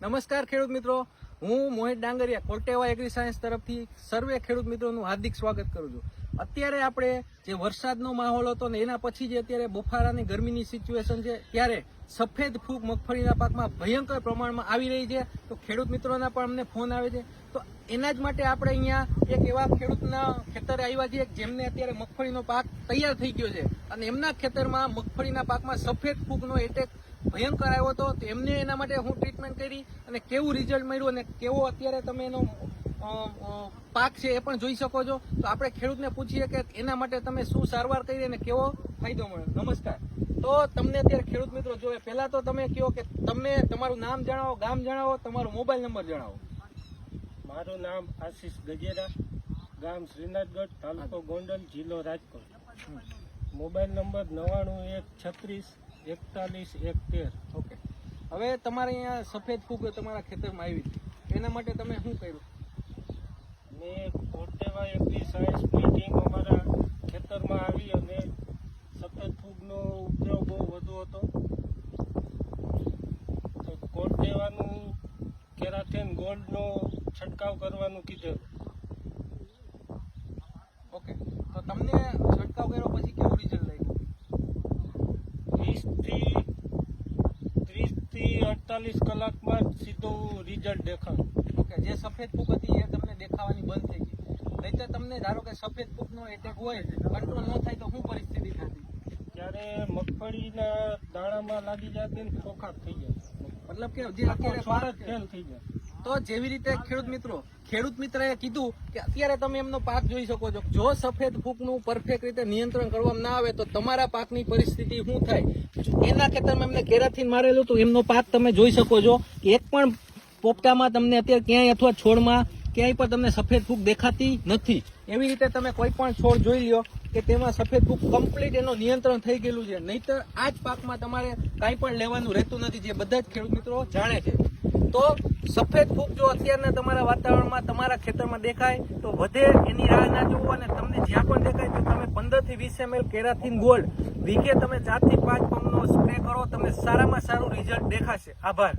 નમસ્કાર ખેડૂત મિત્રો. હું મોહિત ડાંગરિયા કોટેવા એગ્રી સાયન્સ તરફથી સર્વે ખેડૂત મિત્રોનું હાર્દિક સ્વાગત કરું છું. અત્યારે આપણે જે વરસાદનો માહોલ હતો ને એના પછી જે અત્યારે બફારાની ગરમીની સિચ્યુએશન છે, ત્યારે સફેદ ફૂગ મગફળીના પાકમાં ભયંકર પ્રમાણમાં આવી રહી છે. તો ખેડૂત મિત્રોના પણ અમને ફોન આવે છે. તો એના જ માટે આપણે અહીંયા એક એવા ખેડૂતના ખેતરે આવ્યા છીએ, જેમને અત્યારે મગફળીનો પાક તૈયાર થઈ ગયો છે. અને એમના ખેતરમાં મગફળીના પાકમાં સફેદ ફૂગનો એટેક ભયંકર આવ્યો હતો. તો એમને એના માટે હું ટ્રીટમેન્ટ કરી અને કેવું રિઝલ્ટ મળ્યું અને કેવો અત્યારે તમે એનો પાક છે એ પણ જોઈ શકો છો. તો આપણે ખેડૂતને પૂછીએ કે એના માટે તમે શું સારવાર કરી અને કેવો ફાયદો મળ્યો? નમસ્કાર. તો તમને અત્યારે ખેડૂત મિત્રો જોવે પહેલાં તો તમે કહો કે તમે તમારું નામ જણાવો ગામ જણાવો તમારો મોબાઈલ નંબર જણાવો. મારું નામ આશીષ ગજેરા ગામ શ્રીનાથગઢ તાલુકો ગોંડલ જિલ્લો રાજકોટ. મોબાઈલ નંબર નવ્વાણું એક છત્રીસ એકતાલીસ એક ઓકે. હવે તમારે અહીંયા સફેદ ફૂગ તમારા ખેતરમાં આવી હતી એના માટે તમે શું કર્યું? મેં કોટેવા એગ્રી સાયન્સ મીટિંગ અમારા ખેતરમાં આવી અને સફેદ ફૂગનો ઉપદ્રવ બહુ વધુ હતો. તો કોટેવાનું કેરાથેન ગોલ્ડનો છંટકાવ કરવાનું કીધું ઓકે તો તમને છંટકાવ કર્યો પછી કેવું રિઝલ્ટ લાગ્યું વીસથી ત્રીસથી અડતાલીસ કલાકમાં સીધું રિઝલ્ટ દેખાય ઓકે જે સફેદ ફૂગ હતી એ તમને દેખાવાની બંધ થઈ ગઈ. નહીં તમને ધારો કે સફેદ ફૂગનો એટેક હોય કંટ્રોલ ન થાય તો શું પરિસ્થિતિ થતી? ત્યારે મગફળીના દાણામાં લાગી જાય ને ખોખાટ થઈ જાય. મતલબ કે જે અત્યારે ફેલ થઈ જાય. તો જેવી રીતે ખેડૂત મિત્રો, ખેડૂત મિત્રએ કીધું કે અત્યારે તમે એમનો પાક જોઈ શકો છો. જો સફેદ ફૂગનું પરફેક્ટ રીતે નિયંત્રણ કરવામાં ના આવે તો તમારા પાકની પરિસ્થિતિ શું થાય? એના ખેતરમાં એમને કેરાથીન મારેલું હતું, એમનો પાક તમે જોઈ શકો છો એક પણ પોપટામાં તમને અત્યારે ક્યાંય અથવા છોડમાં ક્યાંય પણ તમને સફેદ ફૂગ દેખાતી નથી. એવી રીતે તમે કોઈ પણ છોડ જોઈ લ્યો કે તેમાં સફેદ ફૂગ કમ્પ્લીટ એનું નિયંત્રણ થઈ ગયેલું છે. નહીતર આ જ પાકમાં તમારે કાંઈ પણ લેવાનું રહેતું નથી, જે બધા જ ખેડૂત મિત્રો જાણે છે. તો સફેદ ફૂગ જો અત્યારના તમારા વાતાવરણમાં, તમારા ખેતરમાં દેખાય, તો વધે એની રાહ ના જોવો અને તમને જ્યાં પણ દેખાય તો તમે પંદરથી વીસ એમએલ કેરાથીન ગોલ્ડ વીકે તમે ચારથી પાંચ પંપનો સ્પ્રે કરો, તમને સારામાં સારું રિઝલ્ટ દેખાશે. આભાર.